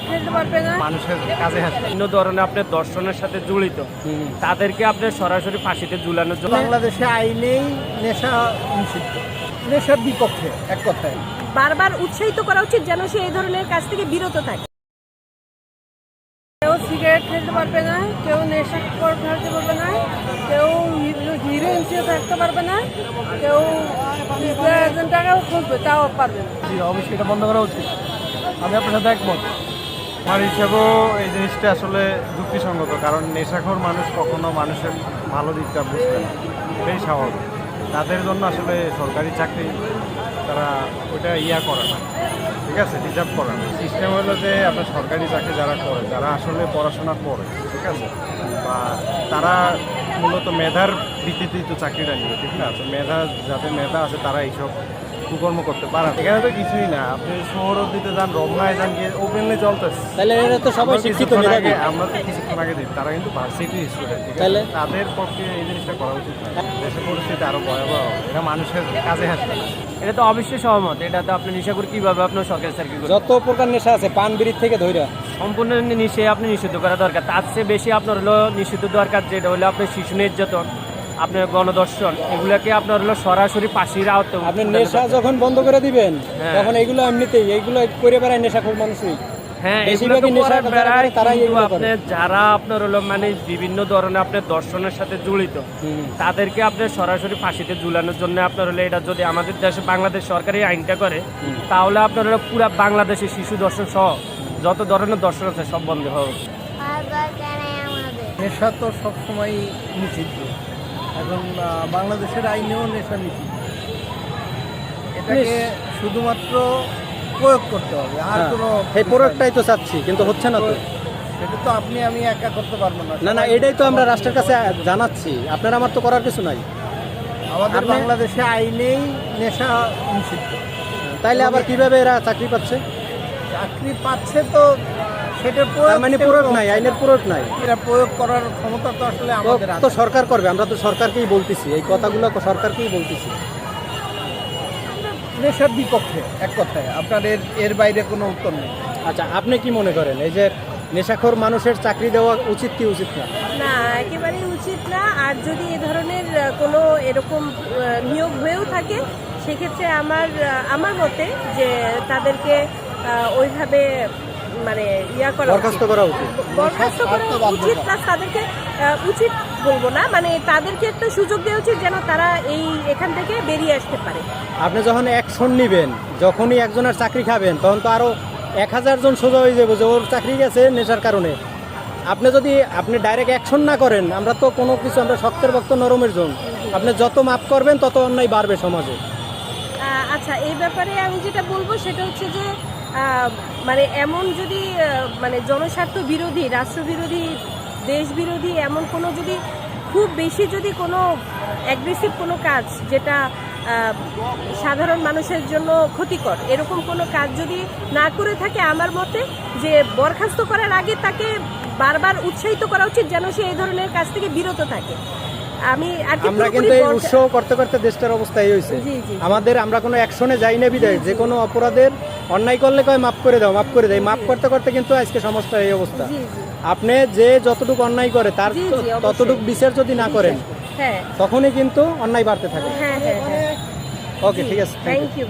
Cigarette পারবে না। মানুষের কাজে বিভিন্ন ধরনের আপনার দর্শনের সাথে জড়িত। তাদেরকে আপনি সরাসরি ফাঁসিতে ঝুলানোর জন্য বাংলাদেশে আইনেই নেশা নিষিদ্ধ। নেশার বিপক্ষে এক কথায়। বারবার উৎসাহিত করা উচিত যেন সে এই ধরনের কাজ থেকে বিরত থাকে। কেউ সিগারেট খেতে পারবে না কেউ নেশা করে ফেলতে পারবে না কেউ হিরোইন থাকতে পারবে না কেউ একজন টাকাও খুঁজবে তাও পারবে না। অবশ্যই এটা বন্ধ করা উচিত। আমি আপনার সাথে একমত। আমার হিসাবেও এই জিনিসটা আসলে যুক্তিসঙ্গত, কারণ নেশাখোর মানুষ কখনো মানুষের ভালো দিকটা বুঝবে না। এটাই স্বাভাবিক। তাদের জন্য আসলে সরকারি চাকরি তারা ওইটা ইয়া করে না, ঠিক আছে? রিজার্ভ করে না। সিস্টেম হলো যে আপনার সরকারি চাকরি যারা করে, যারা আসলে পড়াশোনা করে, ঠিক আছে? বা তারা মূলত মেধার ভিত্তিতেই তো চাকরিটা নিবে ঠিক না? তো মেধা যাদের মেধা আছে তারা এইসব কুকর্ম করতে পারে। এখানে তো কিছুই না। আপনি শহর দিতে যান রমনায় যান গিয়ে ওপেনলি চলতেছে। তাহলে এরা তো সবাই শিক্ষিত মেধাবী। আমরা তো কিছুক্ষণ আগে দিই তারা কিন্তু ভার্সিটি স্টুডেন্ট? তাদের পক্ষে এই জিনিসটা করা উচিত না। দেশের পরিস্থিতি আরও ভয়াবহ এটা মানুষের কাজে আসবে না। এটা তো অবশ্যই সহমত। এটা তো আপনি নেশা করে কীভাবে আপনার চাকরি করবেন? যত প্রকার নেশা আছে পান বিড়ির থেকে ধইরা। সম্পূর্ণ নিষে আপনি নিষিদ্ধ করা দরকার। তার চেয়ে বেশি আপনার হলো নিষিদ্ধ দরকার যেটা হলো আপনার শিশু নির্যাতন আপনার গণদর্শন এগুলাকে আপনার হলো সরাসরি ফাঁসির আওতে আপনি নেশা যখন বন্ধ করে দিবেন হ্যাঁ। তখন এগুলো এমনিতেই এইগুলো করে বেড়ায় নেশাখোর মানুষই। হ্যাঁ এগুলো তো নেশা যারা বেড়ায় কিন্তু এগুলো আপনার যারা আপনার হলো মানে বিভিন্ন ধরনের আপনার দর্শনের সাথে জড়িত তাদেরকে আপনার সরাসরি ফাঁসিতে ঝুলানোর জন্য আপনার হলো এটা যদি আমাদের দেশে বাংলাদেশ সরকারি আইনটা করে তাহলে আপনার হলো পুরো বাংলাদেশের শিশু দর্শন সহ যত ধরনের দর্শন আছে সব বন্ধ হবে নেশা তো সবসময় নিষিদ্ধ। এখন বাংলাদেশের আইনেও নেশা নিষিদ্ধ। এটাকে শুধুমাত্র প্রয়োগ করতে হবে আর কোনো হ্যাঁ। এই প্রয়োগটাই তো চাচ্ছি কিন্তু হচ্ছে না তো। সেটা তো আপনি আমি একা করতে পারব না। না না এটাই তো আমরা রাষ্ট্রের কাছে জানাচ্ছি। আপনার আমার তো করার কিছু নাই। আমাদের বাংলাদেশে আইনেই নেশা নিষিদ্ধ। তাইলে আবার কীভাবে এরা চাকরি পাচ্ছে? চাকরি পাচ্ছে তো সেটার প্রয়োগ মানে প্রয়োগ নাই আইনের প্রয়োগ নাই। এটা প্রয়োগ করার ক্ষমতা তো আসলে আমাদের তো সরকার করবে আমরা তো সরকারকেই বলতেছি এই কথাগুলো সরকারকেই বলতেছি। নেশার বিপক্ষে এক কথায়। আপনার এর এর বাইরে কোনো উত্তর নেই। আচ্ছা আপনি কি মনে করেন? এই যে নেশাখোর মানুষের চাকরি দেওয়া উচিত কি উচিত না? না একেবারেই উচিত না। আর যদি এ ধরনের কোনো এরকম নিয়োগ হয়েও থাকে সেক্ষেত্রে আমার আমার মতে যে তাদেরকে ওইভাবে মানে ইয়া করা উচিত। বরখাস্ত করা উচিত। বরখাস্ত করা উচিত প্লাস তাদেরকে উচিত বলব না মানে তাদেরকে একটা সুযোগ দেওয়া উচিত যেন তারা এই এখান থেকে বেরিয়ে আসতে পারে। আপনি যখন অ্যাকশন নিবেন যখনই একজনের চাকরি খাবেন তখন তো আরও এক হাজার জন সোজা হয়ে যাবে যে ওর চাকরি গেছে নেশার কারণে। আপনি যদি আপনি ডাইরেক্ট অ্যাকশন না করেন আমরা তো কোনো কিছু আমরা শক্তের ভক্ত নরমের জন। আপনি যত মাপ করবেন তত অন্যায় বাড়বে সমাজে। আচ্ছা এই ব্যাপারে আমি যেটা বলব সেটা হচ্ছে যে মানে এমন যদি মানে জনস্বার্থ বিরোধী রাষ্ট্রবিরোধী দেশ বিরোধী এমন কোনো যদি, খুব বেশি যদি কোনো অ্যাগ্রেসিভ কোনো কাজ যেটা সাধারণ মানুষের জন্য ক্ষতিকর, এরকম কোনো কাজ যদি না করে থাকে আমার মতে, যে বরখাস্ত করার আগে তাকে বারবার উৎসাহিত করা উচিত যেন সে এই ধরনের কাজ থেকে বিরত থাকে। আমি আমরা কিন্তু এই উৎসাহ করতে করতে দেশটার অবস্থা এই হয়েছে। আমাদের আমরা কোনো অ্যাকশনে যাই না বিদায় যে কোনো অপরাধের অন্যায় করলে কয় মাফ করে দাও মাফ করে দেয়। মাফ করতে করতে কিন্তু আজকে সমস্যা এই অবস্থা। আপনি যে যতটুকু অন্যায় করে তার। ততটুকু বিচার যদি না করেন হ্যাঁ। তখনই কিন্তু অন্যায় বাড়তে থাকে। হ্যাঁ হ্যাঁ হ্যাঁ। ওকে ঠিক আছে। Thank you